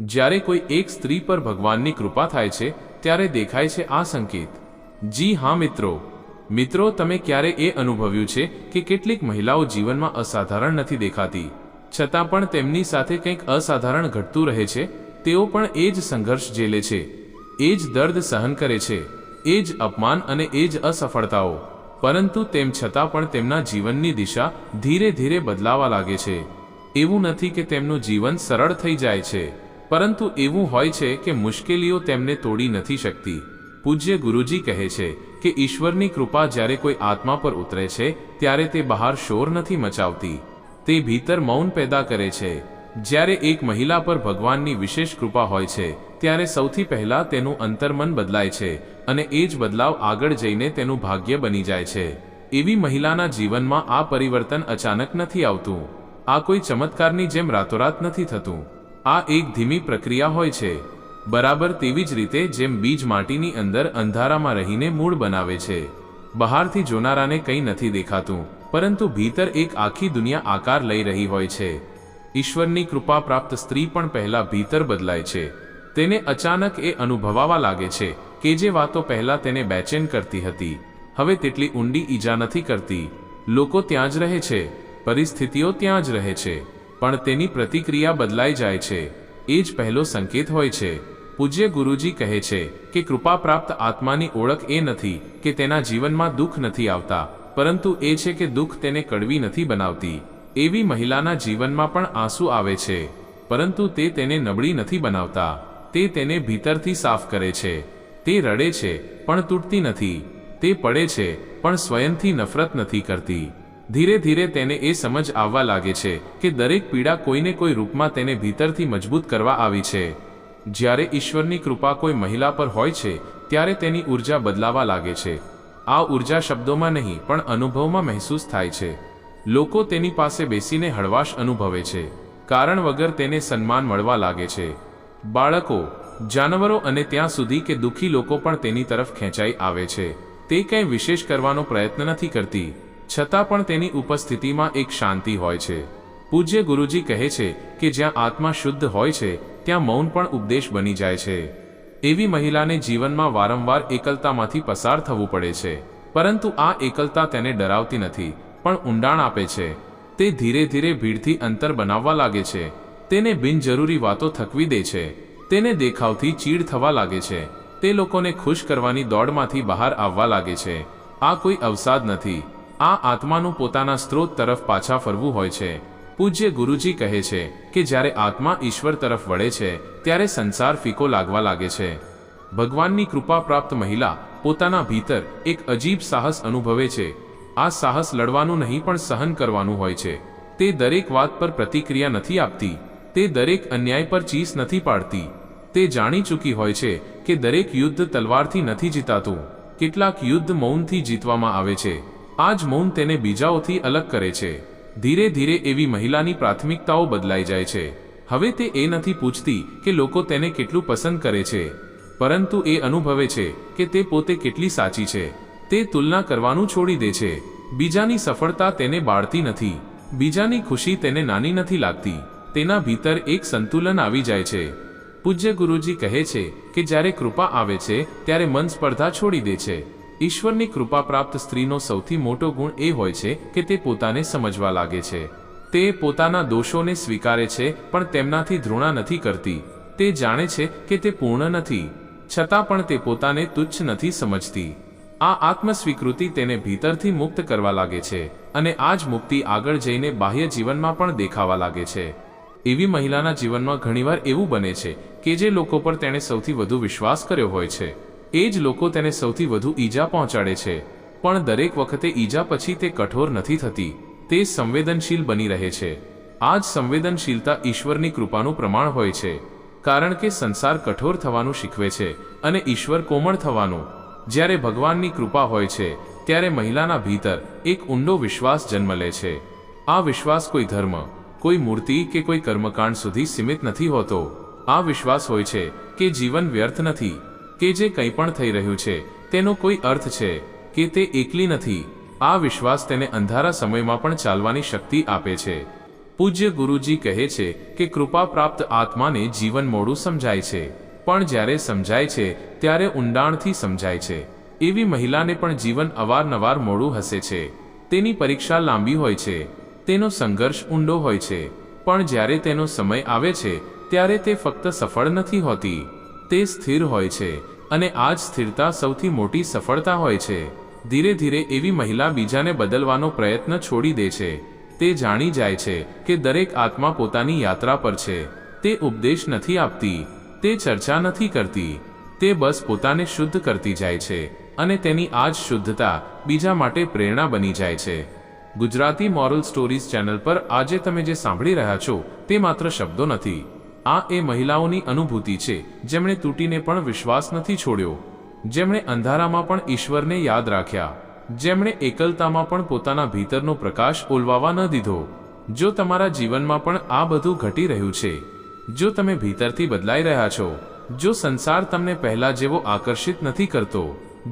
જ્યારે કોઈ એક સ્ત્રી પર ભગવાનની કૃપા થાય છે, ત્યારે દેખાય છે આ સંકેત. જી હા, મિત્રો. મિત્રો, તમે ક્યારે એ અનુભવ્યું છે કે કેટલીક મહિલાઓ જીવનમાં અસાધારણ નથી દેખાતી? છતાં પણ તેમની સાથે કંઈક અસાધારણ ઘટતું રહે છે, તેઓ પણ એ જ સંઘર્ષ ઝેલે છે. એ જ દર્દ સહન કરે છે. એ જ અપમાન અને એ જ અસફળતાઓ. પરંતુ તેમ છતાં પણ તેમના જીવનની દિશા ધીરે ધીરે બદલાવા લાગે છે. એવું નથી કે તેમનું જીવન સરળ થઈ જાય છે. પરંતુ એવું હોય છે કે મુશ્કેલીઓ તેમને તોડી નથી શકતી. પૂજ્ય ગુરુજી કહે છે કે ઈશ્વરની કૃપા જ્યારે કોઈ આત્મા પર ઉતરે છે, ત્યારે તે બહાર શોર નથી મચાવતી. તે ભીતર મૌન પેદા કરે છે. જ્યારે એક મહિલા પર ભગવાનની વિશેષ કૃપા હોય છે, ત્યારે સૌથી પહેલા તેનું અંતર્મન બદલાય છે અને એ જ બદલાવ આગળ જઈને તેનું ભાગ્ય બની જાય છે. એવી મહિલાના જીવનમાં આ પરિવર્તન અચાનક નથી આવતું. આ કોઈ ચમત્કારની જેમ રાતોરાત નથી થતું. આ એક ધીમી પ્રક્રિયા હોય છે. બરાબર તેવી જ રીતે જેમ બીજ માટીની અંદર અંધારામાં રહીને મૂળ બનાવે છે. બહારથી જોનારાને કંઈ નથી દેખાતું, પરંતુ ભીતર એક આખી દુનિયા આકાર લઈ રહી હોય છે. ઈશ્વરની કૃપા પ્રાપ્ત સ્ત્રી પણ પહેલા ભીતર બદલાય છે. તેને અચાનક એ અનુભવાવા લાગે છે કે જે વાતો પહેલા તેને બેચેન કરતી હતી. હવે તેટલી ઊંડી ઈજા નથી કરતી. લોકો ત્યાં જ રહે છે. પરિસ્થિતિઓ ત્યાં જ રહે છે. પણ તેની પ્રતિક્રિયા બદલાઈ જાય છે. એ જ પહેલો સંકેત હોય છે. પૂજ્ય ગુરુજી કહે છે કે કૃપા પ્રાપ્ત આત્માની ઓળખ એ નથી કે તેના જીવનમાં દુઃખ નથી આવતા, પરંતુ એ છે કે દુઃખ તેને કડવી નથી બનાવતી. એવી મહિલાના જીવનમાં પણ આંસુ આવે છે, પરંતુ તે તેને નબળી નથી બનાવતા. તે તેને ભીતરથી સાફ કરે છે. તે રડે છે, પણ તૂટતી નથી. તે પડે છે, પણ સ્વયંથી નફરત નથી કરતી. ધીરે ધીરે તેને એ સમજ આવવા લાગે છે કે દરેક પીડા કોઈને કોઈ રૂપમાં તેને ભીતરથી મજબૂત કરવા આવી છે. જ્યારે ઈશ્વરની કૃપા કોઈ મહિલા પર હોય છે, ત્યારે તેની ઊર્જા બદલાવા લાગે છે. આ ઊર્જા શબ્દોમાં નહીં, પણ અનુભવમાં મહેસૂસ થાય છે. લોકો તેની પાસે બેસીને હળવાશ અનુભવે છે, કારણ વગર તેને સન્માન મળવા લાગે છે. બાળકો, જાનવરો અને ત્યાં સુધી કે દુઃખી લોકો પણ તેની તરફ ખેંચાઈ આવે છે. તે કંઈ વિશેષ કરવાનો પ્રયત્ન નથી કરતી. છતાં પણ તેની ઉપસ્થિતિમાં એક શાંતિ હોય છે. પૂજ્ય ગુરુજી કહે છે કે જ્યાં આત્મા શુદ્ધ હોય છે, ત્યાં મૌન પણ ઉપદેશ બની જાય છે. એવી મહિલાને જીવનમાં વારંવાર એકલતામાંથી પસાર થવું પડે છે. પરંતુ આ એકલતા તેને ડરાવતી નથી, પણ ઊંડાણ આપે છે. તે ધીરે ધીરે ભીડથી અંતર બનાવવા લાગે છે. તેને બિનજરૂરી વાતો થકવી દે છે. તેને દેખાવથી ચીડ થવા લાગે છે. તે લોકોને ખુશ કરવાની દોડમાંથી બહાર આવવા લાગે છે. આ કોઈ અવસાદ નથી. આ આત્માનું પોતાના સ્ત્રોત તરફ પાછા ફરવું હોય છે. પૂજ્ય ગુરુજી કહે છે કે જ્યારે આત્મા ઈશ્વર તરફ વળે છે, ત્યારે સંસાર ફીકો લાગવા લાગે છે. ભગવાનની કૃપા પ્રાપ્ત મહિલા પોતાના ભીતર એક અજીબ સાહસ અનુભવે છે. આ સાહસ લડવાનું નહીં પણ સહન કરવાનું હોય છે. તે દરેક વાત પર પ્રતિક્રિયા નથી આપતી, તે દરેક અન્યાય પર ચીસ નથી પાડતી. તે જાણી ચૂકી હોય છે કે દરેક યુદ્ધ તલવારથી નથી જીતાતું. કેટલાક યુદ્ધ મૌનથી જીતવામાં આવે છે. આ જ મૌન તેને બીજાઓથી અલગ કરે છે. ધીરે ધીરે એવી મહિલાની પ્રાથમિકતાઓ બદલાઈ જાય છે. હવે તે એ નથી પૂછતી કે લોકો તેને કેટલું પસંદ કરે છે. પરંતુ એ અનુભવે છે કે તે પોતે કેટલી સાચી છે. તે તુલના કરવાનું છોડી દે છે. બીજાની સફળતા તેને બાળતી નથી. બીજાની ખુશી તેને નાની નથી લાગતી. તેના ભીતર એક સંતુલન આવી જાય છે. પૂજ્ય ગુરુજી કહે છે કે જ્યારે કૃપા આવે છે, ત્યારે મન સ્પર્ધા છોડી દે છે. ઈશ્વરની કૃપા પ્રાપ્ત સ્ત્રીનો સૌથી મોટો ગુણ એ હોય છે કે તે પોતાને સમજવા લાગે છે. તે પોતાના દોષોને સ્વીકારે છે, પણ તેમનાથી ધૃણા નથી કરતી. તે જાણે છે કે તે પૂર્ણ નથી. છતાં પણ તે પોતાને તુચ્છ નથી સમજતી. આ આત્મસ્વીકૃતિ તેને ભીતરથી મુક્ત કરવા લાગે છે અને આ જ મુક્તિ આગળ જઈને બાહ્ય જીવનમાં પણ દેખાવા લાગે છે. એવી મહિલાના જીવનમાં ઘણીવાર એવું બને છે કે જે લોકો પર તેણે સૌથી વધુ વિશ્વાસ કર્યો હોય છે. એ જ લોકો તેને સૌથી વધુ ઈજા પહોંચાડે છે. પણ દરેક વખતે ઈજા પછી તે કઠોર નથી થતી. તે સંવેદનશીલ બની રહે છે. આ જ સંવેદનશીલતા ઈશ્વરની કૃપાનું પ્રમાણ હોય છે. કારણ કે સંસાર કઠોર થવાનું શીખવે છે અને ઈશ્વર કોમળ થવાનું. જ્યારે ભગવાનની કૃપા હોય છે, ત્યારે મહિલાના ભીતર એક ઊંડો વિશ્વાસ જન્મ લે છે. આ વિશ્વાસ કોઈ ધર્મ, કોઈ મૂર્તિ કે કોઈ કર્મકાંડ સુધી સીમિત નથી હોતો. આ વિશ્વાસ હોય છે કે જીવન વ્યર્થ નથી. કે જે કંઈ પણ થઈ રહ્યું છે, તેનો કોઈ અર્થ છે કે તે એકલી નથી. આ વિશ્વાસ તેને અંધારા સમયમાં પણ ચાલવાની શક્તિ આપે છે. પૂજ્ય ગુરુજી કહે છે કે કૃપા પ્રાપ્ત આત્માને જીવન મોડું સમજાય છે. પણ જ્યારે સમજાય છે, ત્યારે ઊંડાણથી સમજાય છે. એવી મહિલાને પણ જીવન અવારનવાર મોડું હસે છે. તેની પરીક્ષા લાંબી હોય છે. તેનો સંઘર્ષ ઊંડો હોય છે. પણ જ્યારે તેનો સમય આવે છે, ત્યારે તે ફક્ત સફળ નથી હોતી. તે સ્થિર હોય છે અને આ જ સ્થિરતા સૌથી મોટી સફળતા હોય છે. ધીરે ધીરે એવી મહિલા બીજાને બદલવાનો પ્રયત્ન છોડી દે છે. તે જાણી જાય છે કે દરેક આત્મા પોતાની યાત્રા પર છે. તે ઉપદેશ નથી આપતી, તે ચર્ચા નથી કરતી. તે બસ પોતાને શુદ્ધ કરતી જાય છે અને તેની આ જ શુદ્ધતા બીજા માટે પ્રેરણા બની જાય છે. ગુજરાતી મોરલ સ્ટોરીઝ ચેનલ પર આજે તમે જે સાંભળી રહ્યા છો તે માત્ર શબ્દો નથી. આ એ મહિલાઓની અનુભૂતિ છે, જેમણે તૂટીને પણ વિશ્વાસ નથી છોડ્યો. જેમણે અંધારામાં પણ ઈશ્વરને યાદ રાખ્યા. જેમણે એકલતામાં પણ પોતાના ભીતરનો પ્રકાશ ઓલવાવા ન દીધો. જો તમારા જીવનમાં પણ આ બધું ઘટી રહ્યું છે, જો તમે ભીતરથી બદલાઈ રહ્યા છો, જો સંસાર તમને પહેલા જેવો આકર્ષિત નથી કરતો,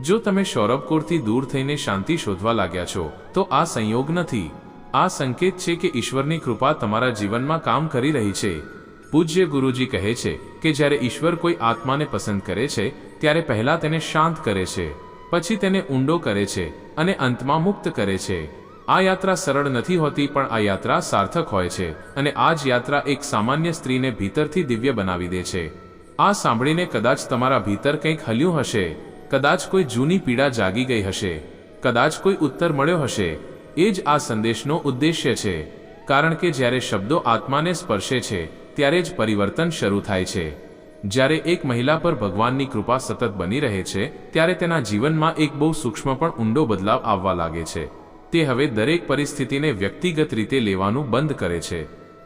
જો તમે સૌરભકોરથી દૂર થઈને શાંતિ શોધવા લાગ્યા છો, તો આ સંયોગ નથી. આ સંકેત છે કે ઈશ્વરની કૃપા તમારા જીવનમાં કામ કરી રહી છે. પૂજ્ય ગુરુજી કહે છે કે જ્યારે ઈશ્વર કોઈ આત્માને પસંદ કરે છે, ત્યારે પહેલા તેને શાંત કરે છે, પછી તેને ઊંડો કરે છે અને અંતમાં મુક્ત કરે છે. આ યાત્રા સરળ નથી હોતી, પણ આ યાત્રા સાર્થક હોય છે અને આ જ યાત્રા એક સામાન્ય સ્ત્રીને ભીતરથી દિવ્ય બનાવી દે છે. આ સાંભળીને કદાચ તમારા ભીતર કંઈક હલ્યું હશે, કદાચ કોઈ જૂની પીડા જાગી ગઈ હશે, કદાચ કોઈ ઉત્તર મળ્યો હશે. એ જ આ સંદેશનો ઉદ્દેશ્ય છે, કારણ કે જ્યારે શબ્દો આત્માને સ્પર્શે છે ત્યારે જ પરિવર્તન શરૂ થાય છે. જ્યારે એક મહિલા પર ભગવાનની કૃપા સતત બની રહે છે, ત્યારે તેના જીવનમાં એક બહુ સૂક્ષ્મ પણ ઊંડો બદલાવ આવવા લાગે છે. તે હવે દરેક પરિસ્થિતિને વ્યક્તિગત રીતે લેવાનું બંધ કરે છે.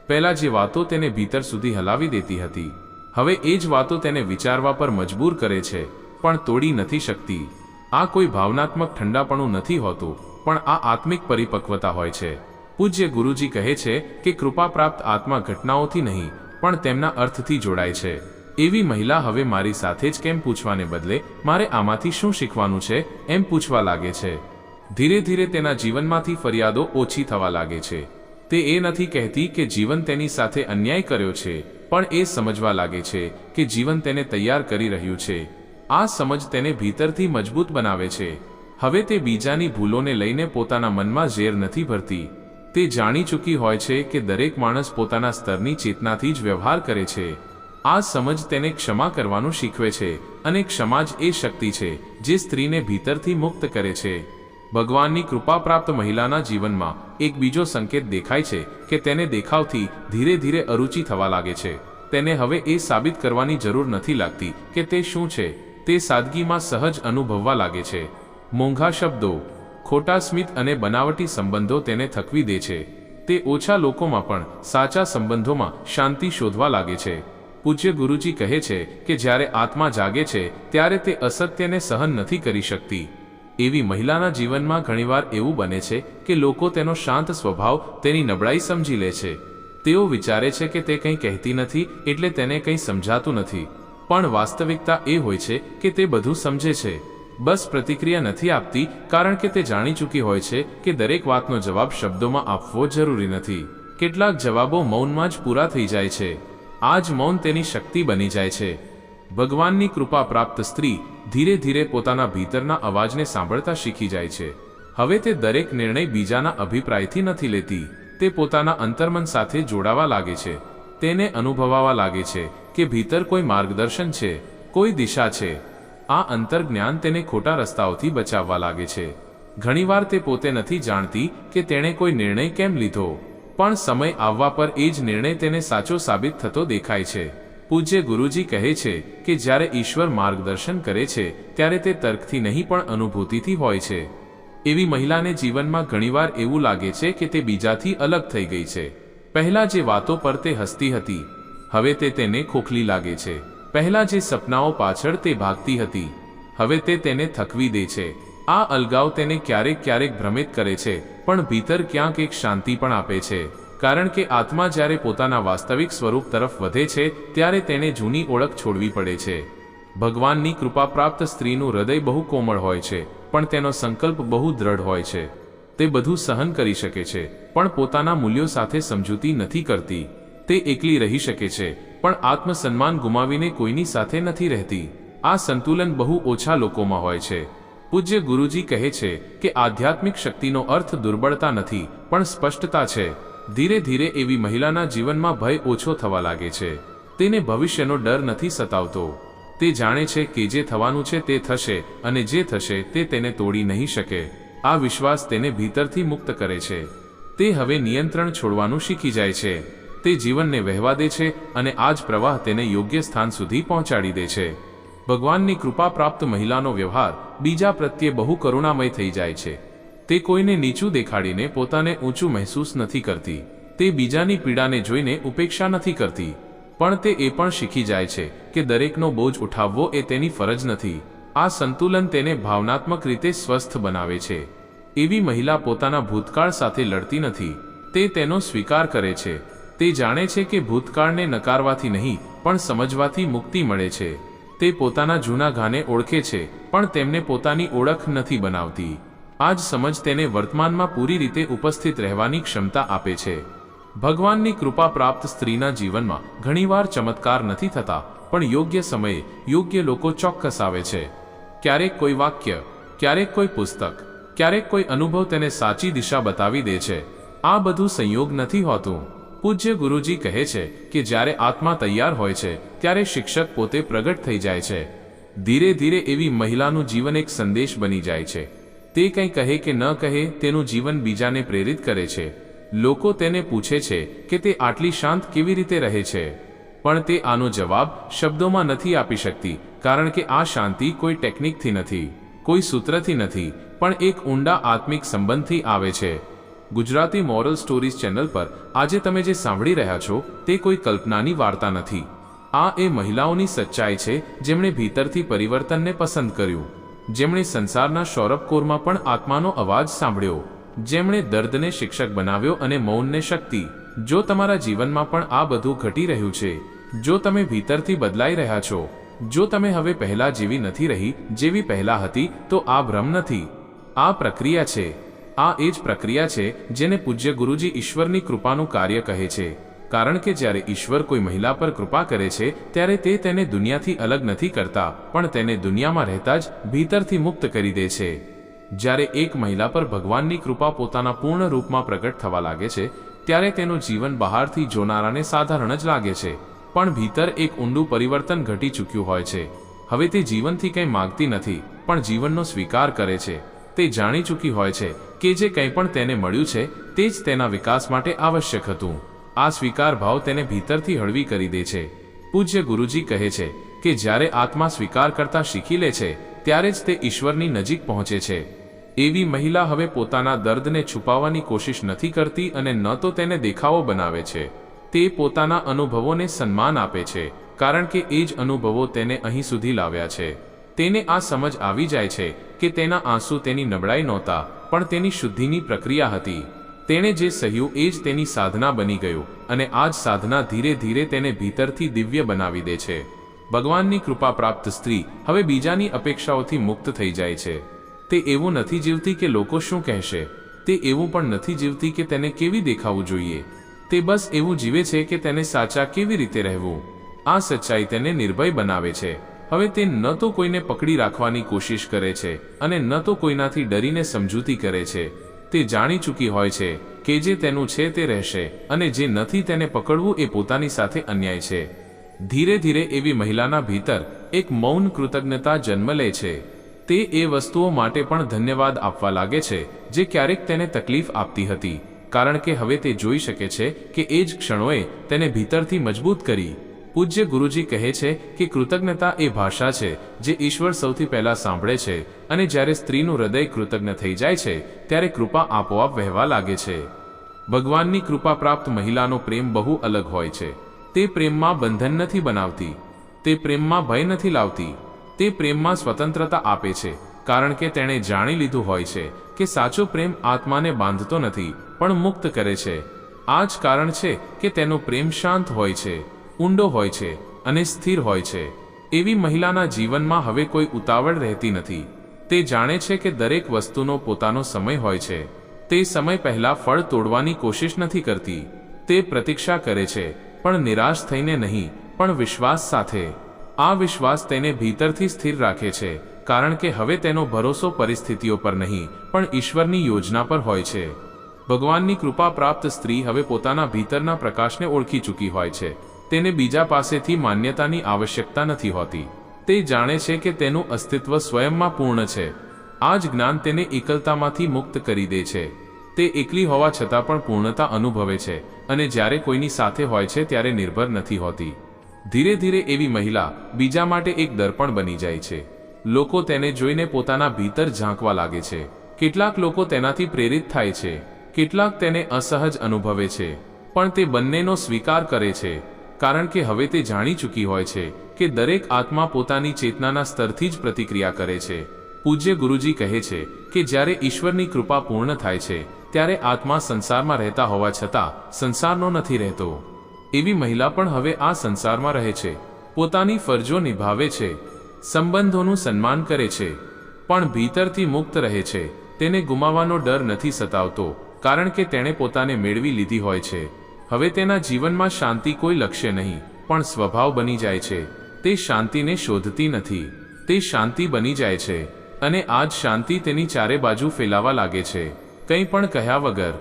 પહેલા જે વાતો તેને ભીતર સુધી હલાવી દેતી હતી, હવે એ જ વાતો તેને વિચારવા પર મજબૂર કરે છે, પણ તોડી નથી શકતી. આ કોઈ ભાવનાત્મક ઠંડાપણું નથી હોતું, પણ આ આત્મિક પરિપક્વતા હોય છે. પૂજ્ય ગુરુજી કહે છે કે કૃપા પ્રાપ્ત આત્મા ઘટનાઓથી નહીં, પણ તેમના અર્થથી જોડાય છે. એવી મહિલા હવે મારી સાથે જ કેમ પૂછવાને બદલે, મારે આમાંથી શું શીખવાનું છે, એમ પૂછવા લાગે છે. ધીરે ધીરે તેના જીવનમાંથી ફરિયાદો ઓછી થવા લાગે છે. તે એ નથી કહેતી કે જીવન તેની સાથે અન્યાય કર્યો છે, પણ એ સમજવા લાગે છે કે જીવન તેને તૈયાર કરી રહ્યું છે. આ સમજ તેને ભીતરથી મજબૂત બનાવે છે. હવે તે બીજાની ભૂલોને લઈને પોતાના મનમાં ઝેર નથી ભરતી. તે જાણી ચૂકી હોય છે કે દરેક માણસ પોતાના સ્તરની ચેતનાથી જ વ્યવહાર કરે છે. આ સમજ તેને ક્ષમા કરવાનું શીખવે છે અને ક્ષમા જ એ શક્તિ છે જે સ્ત્રીને ભીતરથી મુક્ત કરે છે. ભગવાનની કૃપા પ્રાપ્ત મહિલાના જીવનમાં એક બીજો સંકેત દેખાય છે કે તેને દેખાવથી ધીરે ધીરે અરુચિ થવા લાગે છે. તેને હવે એ સાબિત કરવાની જરૂર નથી લાગતી કે તે શું છે. તે સાદગીમાં સહજ અનુભવવા લાગે છે. મોંઘા શબ્દો ખોટા સ્મિત અને બનાવટી સંબંધો તેને થકવી દે છે. તે ઓછા લોકોમાં પણ સાચા સંબંધોમાં શાંતિ શોધવા લાગે છે. પૂજ્ય ગુરુજી કહે છે કે જ્યારે આત્મા જાગે છે, ત્યારે તે અસત્યને સહન નથી કરી શકતી. એવી મહિલાના જીવનમાં ઘણીવાર એવું બને છે કે લોકો તેનો શાંત સ્વભાવ તેની નબળાઈ સમજી લે છે. તેઓ વિચારે છે કે તે કંઈ કહેતી નથી એટલે તેને કંઈ સમજાતું નથી. પણ વાસ્તવિકતા એ હોય છે કે તે બધું સમજે છે. બસ પ્રતિક્રિયા નથી આપતી, કારણ કે તે જાણી ચૂકી હોય છે કે દરેક વાતનો જવાબ શબ્દોમાં આપવો જરૂરી નથી. કેટલાક જવાબો મૌનમાં જ પૂરા થઈ જાય છે. આ જ મૌન તેની શક્તિ બની જાય છે. ભગવાનની કૃપા પ્રાપ્ત સ્ત્રી ધીરે ધીરે પોતાના ભીતરના અવાજને સાંભળતા શીખી જાય છે. હવે તે દરેક નિર્ણય બીજાના અભિપ્રાયથી નથી લેતી. તે પોતાના અંતર્મન સાથે જોડાવા લાગે છે. તેને અનુભવાવા લાગે છે કે ભીતર કોઈ માર્ગદર્શન છે, કોઈ દિશા છે. આ અંતર્જ્ઞાન તેને ખોટા રસ્તાઓથી બચાવવા લાગે છે. ઘણીવાર તે પોતે નથી જાણતી કે તેણે કોઈ નિર્ણય કેમ લીધો, પણ સમય આવવા પર એ જ નિર્ણય તેને સાચો સાબિત થતો દેખાય છે. પૂજ્ય ગુરુજી કહે છે કે જ્યારે ઈશ્વર માર્ગદર્શન કરે છે, ત્યારે તે તર્કથી નહીં પણ અનુભૂતિથી હોય છે. એવી મહિલાને જીવનમાં ઘણીવાર એવું લાગે છે કે તે બીજાથી અલગ થઈ ગઈ છે. પહેલા જે વાતો પર તે હસતી હતી, હવે તે તેને ખોખલી લાગે છે. પહેલા જે સપનાઓ પાછળ તે ભાગતી હતી, હવે તે તેને થકવી દે છે. આ અલગાવ તેને ક્યારેક ક્યારેક ભ્રમિત કરે છે, પણ ભીતર ક્યાંક એક શાંતિ પણ આપે છે. કારણ કે આત્મા જ્યારે પોતાના વાસ્તવિક સ્વરૂપ તરફ વધે છે, ત્યારે તેને જૂની ઓળખ છોડવી પડે છે. ભગવાનની કૃપા પ્રાપ્ત સ્ત્રીનું હૃદય બહુ કોમળ હોય છે, પણ તેનો સંકલ્પ બહુ દ્રઢ હોય છે. તે બધું સહન કરી શકે છે, પણ પોતાના મૂલ્યો સાથે સમજૂતી નથી કરતી. તે એકલી રહી શકે છે પણ આત્મસન્માન ગુમાવીને કોઈની સાથે નથી રહેતી. આ સંતુલન બહુ ઓછા લોકોમાં હોય છે. પૂજ્ય ગુરુજી કહે છે કે આધ્યાત્મિક શક્તિનો અર્થ દુર્બળતા નથી, પણ સ્પષ્ટતા છે. ધીરે ધીરે એવી મહિલાના જીવનમાં ભય ઓછો થવા લાગે છે. તેને ભવિષ્યનો ડર નથી સતાવતો. તે જાણે છે કે જે થવાનું છે તે થશે, અને જે થશે તે તેને તોડી નહીં શકે. આ વિશ્વાસ તેને ભીતરથી મુક્ત કરે છે. તે હવે નિયંત્રણ છોડવાનું શીખી જાય છે. તે જીવનને વહેવા દે છે અને આ જ પ્રવાહ તેને યોગ્ય સ્થાન સુધી પહોંચાડી દે છે. ભગવાનની કૃપા પ્રાપ્ત મહિલાનો વ્યવહાર બીજા પ્રત્યે બહુ કરુણામય થઈ જાય છે. તે કોઈને નીચું દેખાડીને પોતાને ઊંચું મહેસૂસ નથી કરતી. તે બીજાની પીડાને જોઈને ઉપેક્ષા નથી કરતી. પણ તે એ પણ શીખી જાય છે કે દરેકનો બોજ ઉઠાવવો એ તેની ફરજ નથી. આ સંતુલન તેને ભાવનાત્મક રીતે સ્વસ્થ બનાવે છે. એવી મહિલા પોતાના ભૂતકાળ સાથે લડતી નથી. તે તેનો સ્વીકાર કરે છે. તે જાણે છે કે ભૂતકાળને નકારવાથી નહીં, પણ સમજવાથી મુક્તિ મળે છે. તે પોતાના જૂના ઘાને ઓળખે છે, પણ તેમને પોતાની ઓળખ નથી બનાવતી. આ જ સમજ તેને વર્તમાનમાં પૂરી રીતે ઉપસ્થિત રહેવાની ક્ષમતા આપે છે. ભગવાનની કૃપા પ્રાપ્ત સ્ત્રીના જીવનમાં ઘણીવાર ચમત્કાર નથી થતા, પણ યોગ્ય સમયે યોગ્ય લોકો ચોક્કસ આવે છે. ક્યારેક કોઈ વાક્ય, ક્યારેક કોઈ પુસ્તક, ક્યારેક કોઈ અનુભવ તેને સાચી દિશા બતાવી દે છે. આ બધું સંયોગ નથી હોતું. પૂજ્ય ગુરુજી કહે છે કે જ્યારે આત્મા તૈયાર હોય છે, ત્યારે શિક્ષક પોતે પ્રગટ થઈ જાય છે. ધીરે ધીરે એવી મહિલાનું જીવન એક સંદેશ બની જાય છે. તે કંઈ કહે કે ન કહે તેનું જીવન બીજાને પ્રેરિત કરે છે. લોકો તેને પૂછે છે કે તે આટલી શાંત કેવી રીતે રહે છે? પણ તે આનો જવાબ શબ્દોમાં નથી આપી શકતી, કારણ કે આ શાંતિ કોઈ ટેકનિકથી નથી, કોઈ સૂત્રથી નથી, પણ એક ઊંડા આત્મિક સંબંધથી આવે છે. ગુજરાતી મોરલ સ્ટોરીઝ ચેનલ પર આજે તમે જે સાંભળી રહ્યા છો, તે કોઈ કલ્પનાની વાર્તા નથી. આ એ મહિલાઓની સચ્ચાઈ છે, જેમણે ભીતરથી પરિવર્તનને પસંદ કર્યું. જેમણે સંસારના સૌરભકોરમાં પણ આત્માનો અવાજ સાંભળ્યો. જેમણે દર્દને શિક્ષક બનાવ્યો અને મૌનને શક્તિ. જો તમારા જીવનમાં પણ આ બધું ઘટી રહ્યું છે, જો તમે ભીતરથી બદલાઈ રહ્યા છો, જો તમે હવે પહેલા જેવી નથી રહી, જેવી પહેલા હતી, તો આ ભ્રમ નથી. આ પ્રક્રિયા છે. આ એ જ પ્રક્રિયા છે જેને પૂજ્ય ગુરુજી ઈશ્વરની કૃપાનું કાર્ય કહે છે. કારણ કે જ્યારે ઈશ્વર કોઈ મહિલા પર કૃપા કરે છે, ત્યારે તે તેને દુનિયાથી અલગ નથી કરતા, પણ તેને દુનિયામાં રહેતા જ ભીતરથી મુક્ત કરી દે છે. જ્યારે એક મહિલા પર ભગવાનની કૃપા પોતાના પૂર્ણ રૂપમાં પ્રગટ થવા લાગે છે, ત્યારે તેનું જીવન બહારથી જોનારાને સાધારણ જ લાગે છે. પણ ભીતર એક ઊંડું પરિવર્તન ઘટી ચૂક્યું હોય છે. હવે તે જીવનથી કંઈ માગતી નથી, પણ જીવનનો સ્વીકાર કરે છે. તે જાણી ચૂકી હોય છે કે જે કંઈ પણ તેને મળ્યું છે, તે જ તેના વિકાસ માટે આવશ્યક હતું. આ સ્વીકાર ભાવ તેને ભીતરથી હળવી કરી દે છે. પૂજ્ય ગુરુજી કહે છે કે જ્યારે આત્મા સ્વીકાર કરતા શીખી લે છે, ત્યારે જ તે ઈશ્વરની નજીક પહોંચે છે. એવી મહિલા હવે પોતાના દર્દને છુપાવવાની કોશિશ નથી કરતી અને ન તો તેને દેખાવો બનાવે છે. તે પોતાના અનુભવોને સન્માન આપે છે, કારણ કે એ જ અનુભવો તેને અહીં સુધી લાવ્યા છે. તેને આ સમજ આવી જાય છે કે તેના આંસુ તેની નબળાઈ નહોતા પણ તેની શુદ્ધિની પ્રક્રિયા હતી. તેણે જે સહ્યું એ જ તેની સાધના બની ગયું અને આ જ સાધના ધીરે ધીરે તેને ભીતરથી દિવ્ય બનાવી દે છે. ભગવાનની કૃપા પ્રાપ્ત સ્ત્રી હવે બીજાની અપેક્ષાઓથી મુક્ત થઈ જાય છે. તે એવું નથી જીવતી કે લોકો શું કહેશે. તે એવું પણ નથી જીવતી કે તેને કેવી દેખાવું જોઈએ. તે બસ એવું જીવે છે કે તેને સાચા કેવી રીતે રહેવું. આ સચ્ચાઈ તેને નિર્ભય બનાવે છે. હવે તે ન તો કોઈને પકડી રાખવાની કોશિશ કરે છે અને ન તો કોઈનાથી ડરીને સમજૂતી કરે છે. તે જાણી ચૂકી હોય છે કે જે તેનું છે તે રહેશે અને જે નથી તેને પકડવું એ પોતાની સાથે અન્યાય છે. ધીરે ધીરે એવી મહિલાના ભીતર એક મૌન કૃતજ્ઞતા જન્મ લે છે. તે એ વસ્તુઓ માટે પણ ધન્યવાદ આપવા લાગે છે જે ક્યારેક તેને તકલીફ આપતી હતી, કારણ કે હવે તે જોઈ શકે છે કે એ જ ક્ષણોએ તેને ભીતરથી મજબૂત કરી પૂજ્ય ગુરુજી કહે છે કે કૃતજ્ઞતા એ ભાષા છે, જે ઈશ્વર સૌથી પહેલા સાંભળે છે અને જ્યારે સ્ત્રીનું હૃદય કૃતજ્ઞ થઈ જાય છે, ત્યારે કૃપા આપોઆપ વહેવા લાગે છે. ભગવાનની કૃપા પ્રાપ્ત મહિલાનો પ્રેમ બહુ અલગ હોય છે. તે પ્રેમમાં બંધન નથી બનાવતી, તે પ્રેમમાં ભય નથી લાવતી, તે પ્રેમમાં સ્વતંત્રતા આપે છે, કારણ કે તેણે જાણી લીધું હોય છે કે સાચો પ્રેમ આત્માને બાંધતો નથી, પણ મુક્ત કરે છે. આ જ કારણ છે કે તેનો પ્રેમ શાંત હોય છે. ઊંડો હોય છે અને સ્થિર હોય છે. એવી મહિલાના જીવનમાં હવે કોઈ ઉતાવળ રહેતી નથી. તે જાણે છે કે દરેક વસ્તુનો પોતાનો સમય હોય છે. તે સમય પહેલા ફળ તોડવાની કોશિશ નથી કરતી. તે પ્રતીક્ષા કરે છે, પણ નિરાશ થઈને નહીં, પણ વિશ્વાસ સાથે. આ વિશ્વાસ તેને ભીતરથી સ્થિર રાખે છે, કારણ કે હવે તેનો ભરોસો પરિસ્થિતિઓ પર નહીં, પણ ઈશ્વરની યોજના પર હોય છે. ભગવાનની કૃપા પ્રાપ્ત સ્ત્રી હવે પોતાના ભીતરના પ્રકાશને ઓળખી ચૂકી હોય છે. તેને બીજા પાસેથી માન્યતાની આવશ્યકતા નથી હોતી. તે જાણે છે કે તેનું અસ્તિત્વ સ્વયંમાં પૂર્ણ છે. આ જ જ્ઞાન તેને એકલતામાંથી મુક્ત કરી દે છે. તે એકલી હોવા છતાં પણ પૂર્ણતા અનુભવે છે અને જ્યારે કોઈની સાથે હોય છે ત્યારે નિર્ભર નથી હોતી. ધીરે ધીરે એવી મહિલા બીજા માટે એક દર્પણ બની જાય છે. લોકો તેને જોઈને પોતાના ભીતર ઝાંકવા લાગે છે. કેટલાક લોકો તેનાથી પ્રેરિત થાય છે. કેટલાક તેને અસહજ અનુભવે છે. પણ તે બંનેનો સ્વીકાર કરે છે. કારણ કે હવે તે જાણી ચૂકી હોય છે કે દરેક આત્મા પોતાની ચેતનાના સ્તરથી જ પ્રતિક્રિયા કરે છે. પૂજ્ય ગુરુજી કહે છે કે જ્યારે ઈશ્વરની કૃપા પૂર્ણ થાય છે, ત્યારે આત્મા સંસારમાં રહેતા હોવા છતાં સંસારનો નથી રહેતો. એવી મહિલા પણ હવે આ સંસારમાં રહે છે. પોતાની ફરજો નિભાવે છે. સંબંધોનું સન્માન કરે છે. પણ ભીતરથી મુક્ત રહે છે. તેને ગુમાવવાનો ડર નથી સતાવતો, કારણ કે તેણે પોતાને મેળવી લીધી હોય છે. હવે તેના જીવનમાં શાંતિ કોઈ લક્ષ્ય નહીં, પણ સ્વભાવ બની જાય છે. તે શાંતિને શોધતી નથી. તે શાંતિ બની જાય છે. અને આ જ શાંતિ તેની ચારે બાજુ ફેલાવા લાગે છે. કંઈ પણ કહ્યા વગર,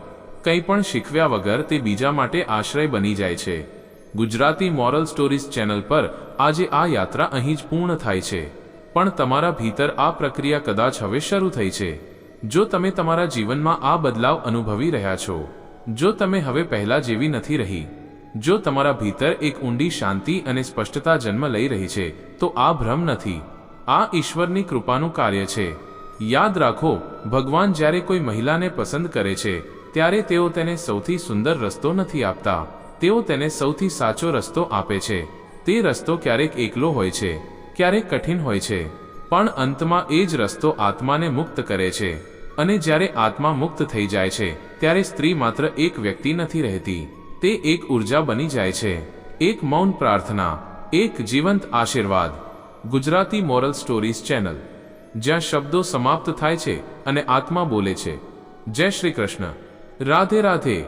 કંઈ પણ શીખવ્યા વગર તે બીજા માટે આશ્રય બની જાય છે. ગુજરાતી મોરલ સ્ટોરીઝ ચેનલ પર આજે આ યાત્રા અહીં જ પૂર્ણ થાય છે. પણ તમારા ભીતર આ પ્રક્રિયા કદાચ હવે શરૂ થઈ છે. જો તમે તમારા જીવનમાં આ બદલાવ અનુભવી રહ્યા છો જો તમે હવે પહેલા જેવી નથી રહી, જો તમારા ભીતર એક ઊંડી શાંતિ અને સ્પષ્ટતા જન્મ લઈ રહી છે, તો આ ભ્રમ નથી. આ ઈશ્વરની કૃપાનું કાર્ય છે. યાદ રાખો, ભગવાન જ્યારે કોઈ મહિલાને પસંદ કરે છે, ત્યારે તેઓ તેને સૌથી સુંદર રસ્તો નથી આપતા. તેઓ તેને સૌથી સાચો રસ્તો આપે છે. તે રસ્તો ક્યારેક એકલો હોય છે, ક્યારેક કઠિન હોય છે, પણ અંતમાં એ જ રસ્તો આત્માને મુક્ત કરે છે. અને જ્યારે આત્મા મુક્ત થઈ જાય છે, ત્યારે સ્ત્રી માત્ર એક વ્યક્તિ નથી રહેતી. તે એક ઊર્જા બની જાય છે. એક મૌન પ્રાર્થના, એક જીવંત આશીર્વાદ. Gujarati moral stories channel. જ્યાં શબ્દો સમાપ્ત થાય છે અને આત્મા બોલે છે. જય શ્રી કૃષ્ણ. રાધે રાધે.